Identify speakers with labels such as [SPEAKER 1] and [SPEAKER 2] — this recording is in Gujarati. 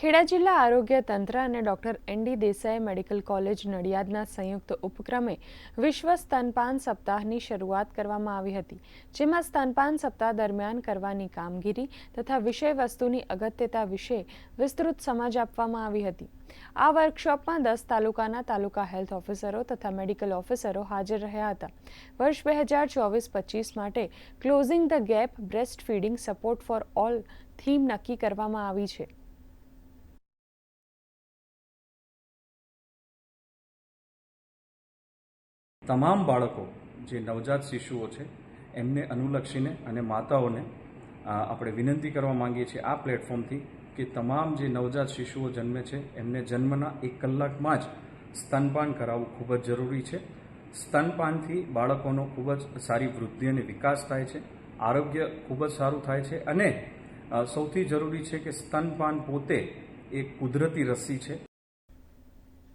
[SPEAKER 1] ખેડા જિલ્લા આરોગ્ય તંત્ર અને doctor ND Desai medical college નડિયાદના સંયુક્ત ઉપક્રમે વિશ્વ સ્તનપાન સપ્તાહની શરૂઆત કરવામાં આવી હતી, જેમાં સ્તનપાન સપ્તાહ દરમિયાન કરવાની કામગીરી તથા વિષય વસ્તુની અગત્યતા વિશે વિસ્તૃત સમજ આપવામાં આવી હતી. આ વર્કશોપમાં દસ તાલુકાના તાલુકા હેલ્થ ઓફિસરો તથા મેડિકલ ઓફિસરો હાજર રહ્યા હતા. વર્ષ બે હજાર ચોવીસ પચીસ માટે closing the gap breast feeding support for all theme નક્કી કરવામાં આવી છે.
[SPEAKER 2] તમામ બાળકો, જે નવજાત શિશુઓ છે, એમને અનુલક્ષીને અને માતાઓને આપણે વિનંતી કરવા માંગીએ છીએ આ પ્લેટફોર્મથી કે તમામ જે નવજાત શિશુઓ જન્મે છે, એમને જન્મના એક કલાકમાં જ સ્તનપાન કરાવવું ખૂબ જ જરૂરી છે. સ્તનપાનથી બાળકોનો ખૂબ જ સારી વૃદ્ધિ અને વિકાસ થાય છે, આરોગ્ય ખૂબ જ સારું થાય છે અને સૌથી જરૂરી છે કે સ્તનપાન પોતે એક કુદરતી રસી છે.